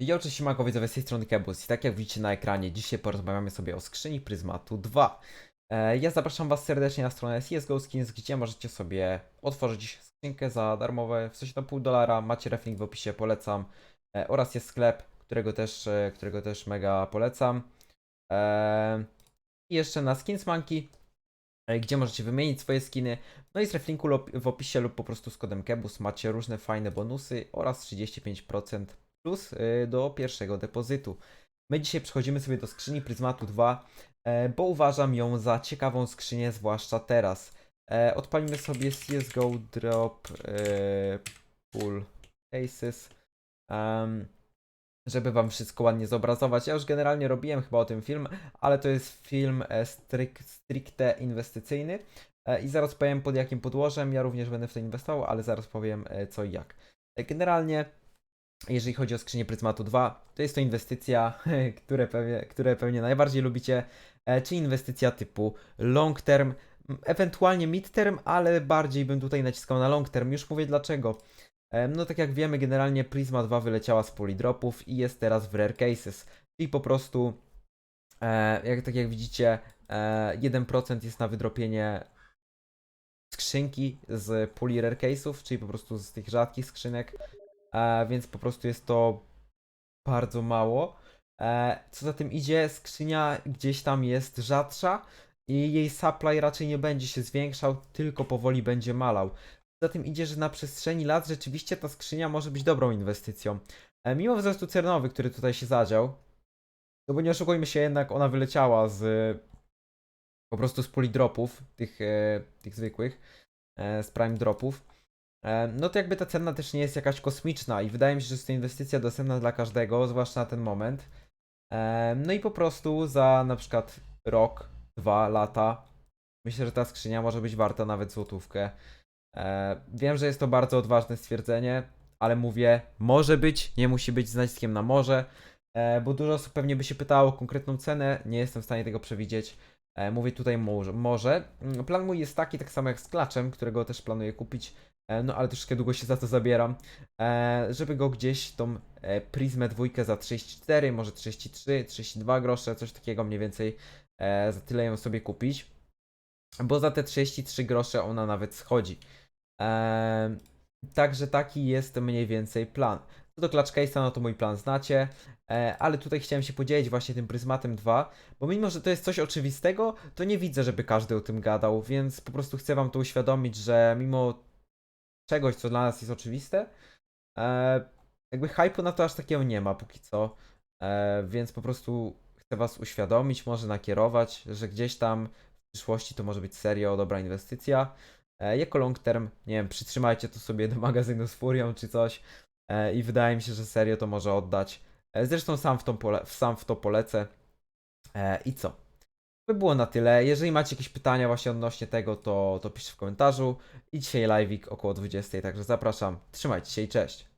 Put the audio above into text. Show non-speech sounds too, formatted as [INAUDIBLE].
Ja oczywiście widzowie z tej strony Kebus i tak jak widzicie na ekranie, dzisiaj porozmawiamy sobie o skrzyni Pryzmatu 2. E, Ja zapraszam was serdecznie na stronę CSGO Skins, gdzie możecie sobie otworzyć skrzynkę za darmowe, w sensie na pół dolara, macie reflink w opisie, polecam. E, Oraz jest sklep, którego też, e, którego też mega polecam. I jeszcze na Skins Monkey, gdzie możecie wymienić swoje skiny. No i z reflinku w opisie lub po prostu z kodem Kebus macie różne fajne bonusy oraz 35% plus y, do pierwszego depozytu. My dzisiaj przechodzimy sobie do skrzyni Pryzmatu 2, e, bo uważam ją za ciekawą skrzynię, zwłaszcza teraz. E, Odpalimy sobie CSGO Drop e, Pull Cases, żeby wam wszystko ładnie zobrazować. Ja już generalnie robiłem chyba o tym film, ale to jest film e, stricte inwestycyjny e, i zaraz powiem pod jakim podłożem. Ja również będę w to inwestował, ale zaraz powiem e, co i jak. E, Generalnie jeżeli chodzi o skrzynię Pryzmatu 2, to jest to inwestycja, [LAUGHS] które pewnie, które pewnie najbardziej lubicie, e, czy inwestycja typu long term, ewentualnie mid term, ale bardziej bym tutaj naciskał na long term. Już mówię dlaczego. E, No tak jak wiemy, generalnie Prisma 2 wyleciała z polydropów i jest teraz w rare cases, czyli po prostu, e, jak, tak jak widzicie, e, 1% jest na wydropienie skrzynki z puli rare case'ów, czyli po prostu z tych rzadkich skrzynek, e, więc po prostu jest to bardzo mało. E, co za tym idzie, skrzynia gdzieś tam jest rzadsza i jej supply raczej nie będzie się zwiększał, tylko powoli będzie malał. Za tym idzie, że na przestrzeni lat rzeczywiście ta skrzynia może być dobrą inwestycją. E, mimo wzrostu cernowy, który tutaj się zadział, no bo nie oszukujmy się, jednak ona wyleciała z po prostu z polidropów, tych, e, tych zwykłych, z prime dropów. E, No to jakby ta cena też nie jest jakaś kosmiczna i wydaje mi się, że jest to inwestycja dostępna dla każdego, zwłaszcza na ten moment. E, No i po prostu za na przykład rok, dwa lata, myślę, że ta skrzynia może być warta nawet złotówkę. E, Wiem, że jest to bardzo odważne stwierdzenie, ale mówię, może być, nie musi być z naciskiem na może, e, bo dużo osób pewnie by się pytało o konkretną cenę, nie jestem w stanie tego przewidzieć. E, Mówię tutaj może. Mm, Plan mój jest taki, tak samo jak z klaczem, którego też planuję kupić, e, no ale troszkę długo się za to zabieram, e, żeby go gdzieś tą Prismę dwójkę za 34, może 33, 32 grosze, coś takiego mniej więcej, za tyle ją sobie kupić, bo za te 33 grosze ona nawet schodzi. Także taki jest mniej więcej plan. Co do Clutch Case'a, no to mój plan znacie, e, ale tutaj chciałem się podzielić właśnie tym Pryzmatem 2, bo mimo, że to jest coś oczywistego, to nie widzę, żeby każdy o tym gadał, więc po prostu chcę wam to uświadomić, że mimo czegoś, co dla nas jest oczywiste, e, jakby hype'u na to aż takiego nie ma póki co, e, więc po prostu chcę was uświadomić, może nakierować, że gdzieś tam w przyszłości to może być serio dobra inwestycja. Jako long term, nie wiem, przytrzymajcie to sobie do magazynu z furią czy coś i wydaje mi się, że serio to może oddać. E, zresztą sam w, pole, sam w to polecę. E, I co? By było na tyle. Jeżeli macie jakieś pytania właśnie odnośnie tego, to, to piszcie w komentarzu. I dzisiaj live'ik około 20, także zapraszam. Trzymajcie się i cześć.